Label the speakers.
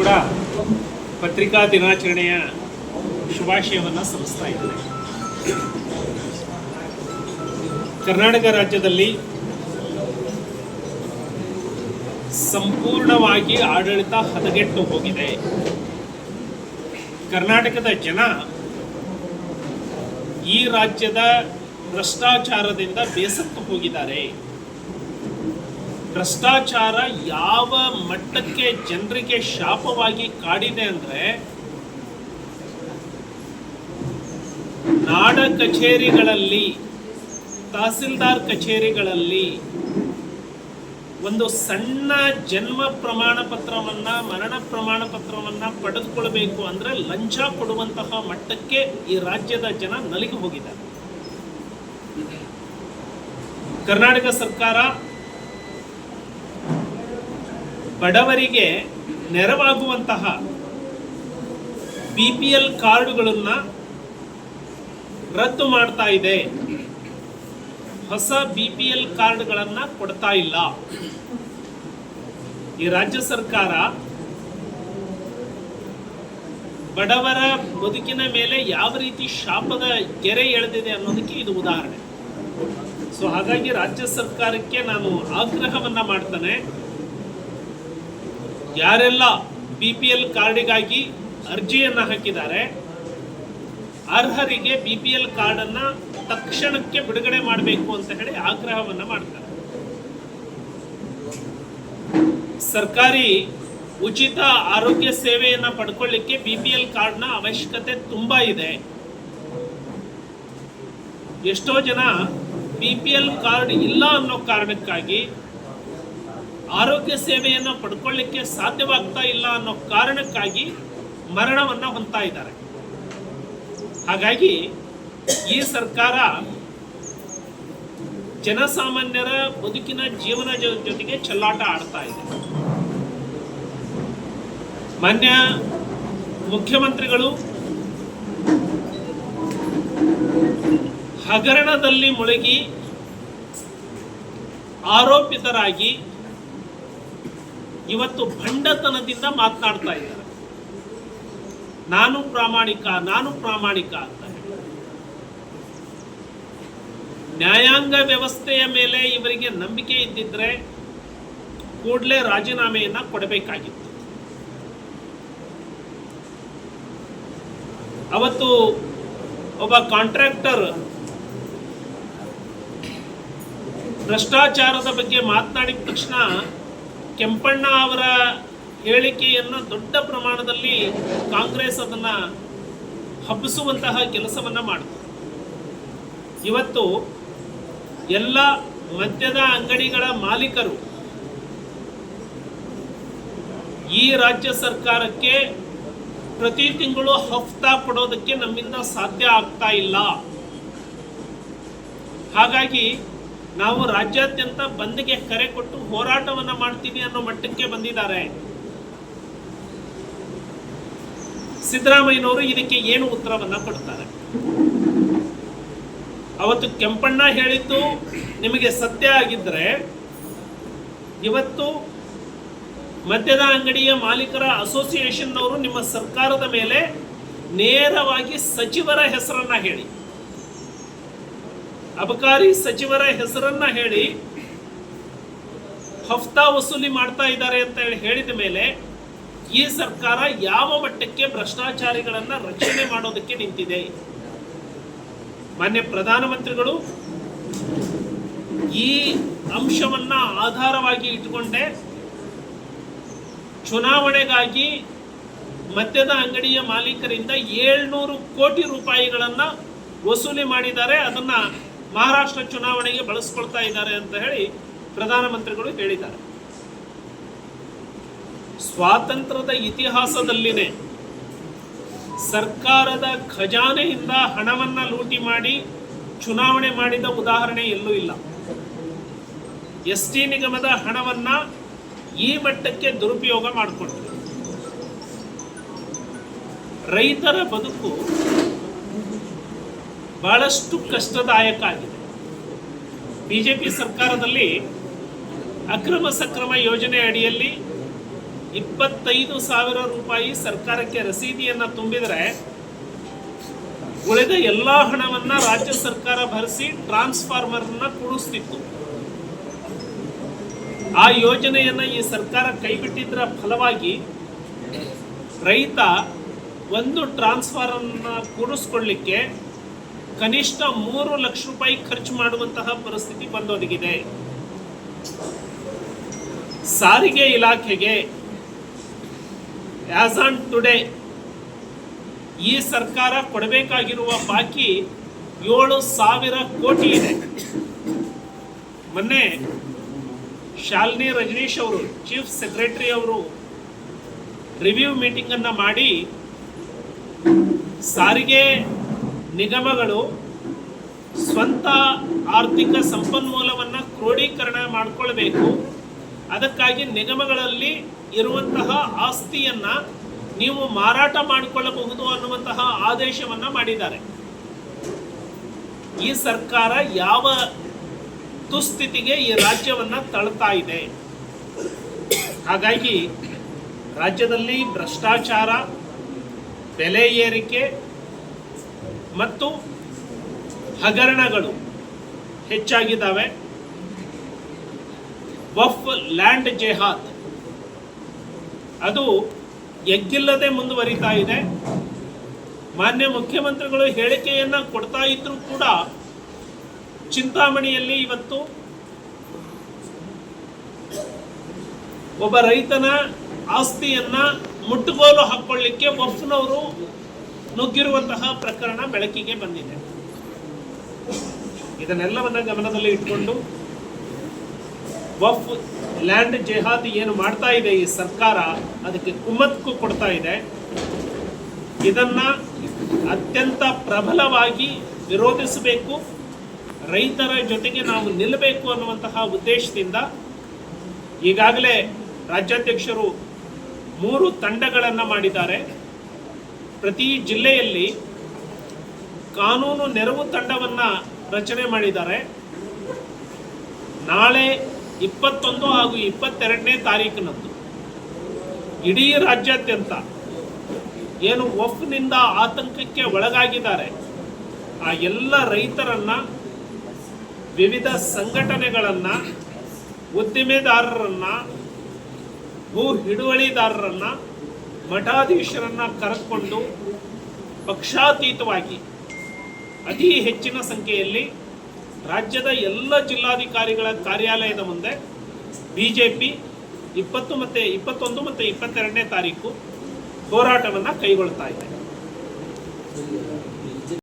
Speaker 1: ಕೂಡ ಪತ್ರಿಕಾ ದಿನಾಚರಣೆಯ ಶುಭಾಶಯವನ್ನು ಸಲ್ಲಿಸ್ತಾ ಇದ್ದೇನೆ. ಕರ್ನಾಟಕ ರಾಜ್ಯದಲ್ಲಿ ಸಂಪೂರ್ಣವಾಗಿ ಆಡಳಿತ ಹದಗೆಟ್ಟು ಹೋಗಿದೆ. ಕರ್ನಾಟಕದ ಜನ ಈ ರಾಜ್ಯದ ಭ್ರಷ್ಟಾಚಾರದಿಂದ ಬೇಸತ್ತು ಹೋಗಿದ್ದಾರೆ. ಭ್ರಷ್ಟಾಚಾರ ಯಾವ ಮಟ್ಟಕ್ಕೆ ಜನರಿಗೆ ಶಾಪವಾಗಿ ಕಾಡಿದೆ ಅಂದ್ರೆ, ನಾಡ ಕಚೇರಿಗಳಲ್ಲಿ, ತಹಸೀಲ್ದಾರ್ ಕಚೇರಿಗಳಲ್ಲಿ ಒಂದು ಸಣ್ಣ ಜನ್ಮ ಪ್ರಮಾಣ ಪತ್ರವನ್ನು, ಮರಣ ಪ್ರಮಾಣ ಪತ್ರವನ್ನ ಪಡೆದುಕೊಳ್ಬೇಕು ಅಂದ್ರೆ ಲಂಚ ಕೊಡುವಂತಹ ಮಟ್ಟಕ್ಕೆ ಈ ರಾಜ್ಯದ ಜನ ನಲಿಗೆ ಹೋಗಿದ್ದಾರೆ. ಕರ್ನಾಟಕ ಸರ್ಕಾರ ಬಡವರಿಗೆ ನೆರವಾಗುವಂತಹ ಬಿ ಪಿ ಎಲ್ ಕಾರ್ಡುಗಳನ್ನು ರದ್ದು ಮಾಡ್ತಾ ಇದೆ. ಹೊಸ ಬಿ ಪಿ ಎಲ್ ಕಾರ್ಡ್ಗಳನ್ನು ಕೊಡ್ತಾ ಇಲ್ಲ. ಈ ರಾಜ್ಯ ಸರ್ಕಾರ ಬಡವರ ಬದುಕಿನ ಮೇಲೆ ಯಾವ ರೀತಿ ಶಾಪದ ಗೆರೆ ಎಳೆದಿದೆ ಅನ್ನೋದಕ್ಕೆ ಇದು ಉದಾಹರಣೆ. ಸೊ ಹಾಗಾಗಿ ರಾಜ್ಯ ಸರ್ಕಾರಕ್ಕೆ ನಾನು ಆಗ್ರಹವನ್ನ ಮಾಡ್ತಾನೆ. ಯಾರೆಲ್ಲ ಬಿ ಪಿ ಎಲ್ ಕಾರ್ಡಿಗಾಗಿ ಅರ್ಜಿಯನ್ನು ಹಾಕಿದ್ದಾರೆ, ಅರ್ಹರಿಗೆ ಬಿ ಪಿ ಎಲ್ ಕಾರ್ಡನ್ನು ತಕ್ಷಣಕ್ಕೆ ಬಿಡುಗಡೆ ಮಾಡಬೇಕು ಅಂತ ಹೇಳಿ ಆಗ್ರಹವನ್ನು ಮಾಡ್ತಾರೆ. ಸರ್ಕಾರಿ ಉಚಿತ ಆರೋಗ್ಯ ಸೇವೆಯನ್ನು ಪಡ್ಕೊಳ್ಳಿಕ್ಕೆ ಬಿ ಪಿ ಎಲ್ ಕಾರ್ಡ್ನ ಅವಶ್ಯಕತೆ ತುಂಬ ಇದೆ. ಎಷ್ಟೋ ಜನ ಬಿ ಪಿ ಎಲ್ ಕಾರ್ಡ್ ಇಲ್ಲ ಅನ್ನೋ ಕಾರಣಕ್ಕಾಗಿ ಆರೋಗ್ಯ ಸೇವೆಯನ್ನು ಪಡ್ಕೊಳ್ಳಿಕ್ಕೆ ಸಾಧ್ಯವಾಗ್ತಾ ಇಲ್ಲ ಅನ್ನೋ ಕಾರಣಕ್ಕಾಗಿ ಮರಣವನ್ನು ಹೊಂದ್ತಾ ಇದ್ದಾರೆ. ಹಾಗಾಗಿ ಈ ಸರ್ಕಾರ ಜನಸಾಮಾನ್ಯರ ಬದುಕಿನ ಜೀವನ ಜೊತೆಗೆ ಚೆಲ್ಲಾಟ ಆಡ್ತಾ ಇದೆ. ಮಾನ್ಯ ಮುಖ್ಯಮಂತ್ರಿಗಳು, ಹಗರಣದಲ್ಲಿ ಮುಳುಗಿ ಆರೋಪಿತರಾಗಿ ಇವತ್ತು ಭಂಡತನದಿಂದ ಮಾತನಾಡ್ತಾ ಇದ್ದಾರೆ. ನಾನು ಪ್ರಾಮಾಣಿಕ ನಾನು ಪ್ರಾಮಾಣಿಕ ಅಂತ ನ್ಯಾಯಾಂಗ ವ್ಯವಸ್ಥೆಯ ಮೇಲೆ ಇವರಿಗೆ ನಂಬಿಕೆ ಇದ್ದಿದ್ರೆ ಕೂಡಲೇ ರಾಜೀನಾಮೆಯನ್ನ ಕೊಡಬೇಕಾಗಿತ್ತು. ಅವತ್ತು ಒಬ್ಬ ಕಾಂಟ್ರಾಕ್ಟರ್ ಭ್ರಷ್ಟಾಚಾರದ ಬಗ್ಗೆ ಮಾತನಾಡಿದ ತಕ್ಷಣ ಕೆಂಪಣ್ಣ ಅವರ ಹೇಳಿಕೆಯನ್ನು ದೊಡ್ಡ ಪ್ರಮಾಣದಲ್ಲಿ ಕಾಂಗ್ರೆಸ್ ಅದನ್ನ ಹಬ್ಬಿಸುವಂತಹ ಕೆಲಸವನ್ನ ಮಾಡಿತು ಇವತ್ತು ಎಲ್ಲ ಮದ್ಯದ ಅಂಗಡಿಗಳ ಮಾಲೀಕರು ಈ ರಾಜ್ಯ ಸರ್ಕಾರಕ್ಕೆ ಪ್ರತಿ ತಿಂಗಳು ಹಫ್ತಾ ಕೊಡೋದಕ್ಕೆ ನಮ್ಮಿಂದ ಸಾಧ್ಯ ಆಗ್ತಾ ಇಲ್ಲ. ಹಾಗಾಗಿ ನಾವು ರಾಜ್ಯಾದ್ಯಂತ ಬಂದ್ಗೆ ಕರೆ ಕೊಟ್ಟು ಹೋರಾಟವನ್ನ ಮಾಡ್ತೀವಿ ಅನ್ನೋ ಮಟ್ಟಕ್ಕೆ ಬಂದಿದ್ದಾರೆ. ಸಿದ್ದರಾಮಯ್ಯನವರು ಇದಕ್ಕೆ ಏನು ಉತ್ತರವನ್ನ ಕೊಡ್ತಾರೆ? ಅವತ್ತು ಕೆಂಪಣ್ಣ ಹೇಳಿದ್ದು ನಿಮಗೆ ಸತ್ಯ ಆಗಿದ್ರೆ ಇವತ್ತು ಮದ್ಯದ ಅಂಗಡಿಯ ಮಾಲೀಕರ ಅಸೋಸಿಯೇಷನ್ನವರು ನಿಮ್ಮ ಸರ್ಕಾರದ ಮೇಲೆ ನೇರವಾಗಿ ಸಚಿವರ ಹೆಸರನ್ನ ಹೇಳಿ. ಅಬಕಾರಿ ಸಚಿವರ ಹೆಸರನ್ನ ಹೇಳಿ ಹಫ್ತಾ ವಸೂಲಿ ಮಾಡ್ತಾ ಇದ್ದಾರೆ ಅಂತ ಹೇಳಿ ಹೇಳಿದ ಮೇಲೆ ಈ ಸರ್ಕಾರ ಯಾವ ಮಟ್ಟಕ್ಕೆ ಭ್ರಷ್ಟಾಚಾರಿಗಳನ್ನ ರಕ್ಷಣೆ ಮಾಡೋದಕ್ಕೆ ನಿಂತಿದೆ? ಮಾನ್ಯ ಪ್ರಧಾನಮಂತ್ರಿಗಳು, ಈ ಅಂಶವನ್ನ ಆಧಾರವಾಗಿ ಇಟ್ಟುಕೊಂಡೆ ಚುನಾವಣೆಗಾಗಿ ಮದ್ಯದ ಅಂಗಡಿಯ ಮಾಲೀಕರಿಂದ ಏಳ್ನೂರು ಕೋಟಿ ರೂಪಾಯಿಗಳನ್ನ ವಸೂಲಿ ಮಾಡಿದ್ದಾರೆ. ಅದನ್ನ ಮಹಾರಾಷ್ಟ್ರ ಚುನಾವಣೆಗೆ ಬಳಸ್ಕೊಳ್ತಾ ಇದ್ದಾರೆ ಅಂತ ಹೇಳಿ ಪ್ರಧಾನಮಂತ್ರಿಗಳು ಹೇಳಿದ್ದಾರೆ. ಸ್ವಾತಂತ್ರ್ಯದ ಇತಿಹಾಸದಲ್ಲಿನೇ ಸರ್ಕಾರದ ಖಜಾನೆಯಿಂದ ಹಣವನ್ನ ಲೂಟಿ ಮಾಡಿ ಚುನಾವಣೆ ಮಾಡಿದ ಉದಾಹರಣೆ ಎಲ್ಲೂ ಇಲ್ಲ. ಎಸ್ ಟಿ ನಿಗಮದ ಹಣವನ್ನ ಈ ಮಟ್ಟಕ್ಕೆ ದುರುಪಯೋಗ ಮಾಡಿಕೊಂಡ್ರು ರೈತರ ಬದುಕು ಬಹಳಷ್ಟು ಕಷ್ಟದಾಯಕ ಆಗಿದೆ ಬಿಜೆಪಿ ಸರ್ಕಾರದಲ್ಲಿ ಅಕ್ರಮ ಸಕ್ರಮ ಯೋಜನೆ ಅಡಿಯಲ್ಲಿ ಇಪ್ಪತ್ತೈದು ಸಾವಿರ ರೂಪಾಯಿ ಸರ್ಕಾರಕ್ಕೆ ರಸೀದಿಯನ್ನು ತುಂಬಿದರೆ ಉಳಿದ ಎಲ್ಲ ಹಣವನ್ನು ರಾಜ್ಯ ಸರ್ಕಾರ ಭರಿಸಿ ಟ್ರಾನ್ಸ್ಫಾರ್ಮರ್ನ ಕೂಡಿಸ್ತಿತ್ತು. ಆ ಯೋಜನೆಯನ್ನು ಈ ಸರ್ಕಾರ ಕೈಬಿಟ್ಟಿದ್ದರ ಫಲವಾಗಿ ರೈತ ಒಂದು ಟ್ರಾನ್ಸ್ಫಾರ್ಮರ್ನ ಕೂಡಿಸ್ಕೊಳ್ಳಿಕ್ಕೆ ಕನಿಷ್ಠ ಮೂರು ಲಕ್ಷ ರೂಪಾಯಿ ಖರ್ಚು ಮಾಡುವಂತಹ ಪರಿಸ್ಥಿತಿ ಬಂದೊದಗಿದೆ. ಸಾರಿಗೆ ಇಲಾಖೆಗೆ ಆಸ್ ಆನ್ ಟುಡೇ ಈ ಸರ್ಕಾರ ಕೊಡಬೇಕಾಗಿರುವ ಬಾಕಿ ಏಳು ಸಾವಿರ ಕೋಟಿ ಇದೆ. ಮೊನ್ನೆ ಶಾಲಿನಿ ರಜನೀಶ್ ಅವರು ಚೀಫ್ ಸೆಕ್ರೆಟರಿ ಅವರು ರಿವ್ಯೂ ಮೀಟಿಂಗ್ ಅನ್ನ ಮಾಡಿ ಸಾರಿಗೆ ನಿಗಮಗಳು ಸ್ವಂತ ಆರ್ಥಿಕ ಸಂಪನ್ಮೂಲವನ್ನ ಕ್ರೋಢೀಕರಣ ಮಾಡಿಕೊಳ್ಬೇಕು. ಅದಕ್ಕಾಗಿ ನಿಗಮಗಳಲ್ಲಿ ಇರುವಂತಹ ಆಸ್ತಿಯನ್ನ ನೀವು ಮಾರಾಟ ಮಾಡಿಕೊಳ್ಳಬಹುದು ಅನ್ನುವಂತಹ ಆದೇಶವನ್ನ ಮಾಡಿದ್ದಾರೆ. ಈ ಸರ್ಕಾರ ಯಾವ ದುಸ್ಥಿತಿಗೆ ಈ ರಾಜ್ಯವನ್ನ ತಳ್ತಾ ಇದೆ? ಹಾಗಾಗಿ ರಾಜ್ಯದಲ್ಲಿ ಭ್ರಷ್ಟಾಚಾರ, ಬೆಲೆ ಏರಿಕೆ ಮತ್ತು ಹಗರಣಗಳು ಹೆಚ್ಚಾಗಿದ್ದಾವೆ. ವಫ್ ಲ್ಯಾಂಡ್ ಜೆಹಾದ್. ಅದು ಎಗ್ಗಿಲ್ಲದೆ ಮುಂದುವರಿತಾ ಇದೆ. ಮಾನ್ಯ ಮುಖ್ಯಮಂತ್ರಿಗಳು ಹೇಳಿಕೆಯನ್ನು ಕೊಡ್ತಾ ಇದ್ರೂ ಕೂಡ ಚಿಂತಾಮಣಿಯಲ್ಲಿ ಇವತ್ತು ಒಬ್ಬ ರೈತನ ಆಸ್ತಿಯನ್ನ ಮುಟ್ಟುಗೋಲು ಹಾಕೊಳ್ಳಿಕ್ಕೆ ವಫ್ನವರು ನುಗ್ಗಿರುವಂತಹ ಪ್ರಕರಣ ಬೆಳಕಿಗೆ ಬಂದಿದೆ. ಇದನ್ನೆಲ್ಲವನ್ನ ಗಮನದಲ್ಲಿ ಇಟ್ಕೊಂಡು ವಫ್ ಲ್ಯಾಂಡ್ ಜೆಹಾದ್ ಏನು ಮಾಡ್ತಾ ಇದೆ ಈ ಸರ್ಕಾರ, ಅದಕ್ಕೆ ಕುಮ್ಮಕ್ಕು ಕೊಡ್ತಾ ಇದೆ. ಇದನ್ನ ಅತ್ಯಂತ ಪ್ರಬಲವಾಗಿ ವಿರೋಧಿಸಬೇಕು. ರೈತರ ಜೊತೆಗೆ ನಾವು ನಿಲ್ಲಬೇಕು ಅನ್ನುವಂತಹ ಉದ್ದೇಶದಿಂದ ಈಗಾಗಲೇ ರಾಜ್ಯಾಧ್ಯಕ್ಷರು ಮೂರು ತಂಡಗಳನ್ನು ಮಾಡಿದ್ದಾರೆ. ಪ್ರತಿ ಜಿಲ್ಲೆಯಲ್ಲಿ ಕಾನೂನು ನೆರವು ತಂಡವನ್ನು ರಚನೆ ಮಾಡಿದ್ದಾರೆ. ನಾಳೆ ಇಪ್ಪತ್ತೊಂದು ಹಾಗೂ ಇಪ್ಪತ್ತೆರಡನೇ ತಾರೀಕಿನಂದು ಇಡೀ ರಾಜ್ಯಾದ್ಯಂತ ಏನು ಒಫ್ನಿಂದ ಆತಂಕಕ್ಕೆ ಒಳಗಾಗಿದ್ದಾರೆ. ಆ ಎಲ್ಲ ರೈತರನ್ನ, ವಿವಿಧ ಸಂಘಟನೆಗಳನ್ನ, ಉದ್ದಿಮೆದಾರರನ್ನು, ಭೂ ಹಿಡುವಳಿದಾರರನ್ನ ಮಠಾಧೀಶರನ್ನ ಕರೆದುಕೊಂಡು ಪಕ್ಷಾತೀತವಾಗಿ ಅತಿ ಹೆಚ್ಚಿನ ಸಂಖ್ಯೆಯಲ್ಲಿ ರಾಜ್ಯದ ಎಲ್ಲ ಜಿಲ್ಲಾಧಿಕಾರಿಗಳ ಕಾರ್ಯಾಲಯದ ಮುಂದೆ ಬಿ ಜೆ ಪಿ ಇಪ್ಪತ್ತು ಮತ್ತು ಇಪ್ಪತ್ತೊಂದು ಮತ್ತು ಇಪ್ಪತ್ತೆರಡನೇ ತಾರೀಕು ಹೋರಾಟವನ್ನು ಕೈಗೊಳ್ತಾ ಇದೆ.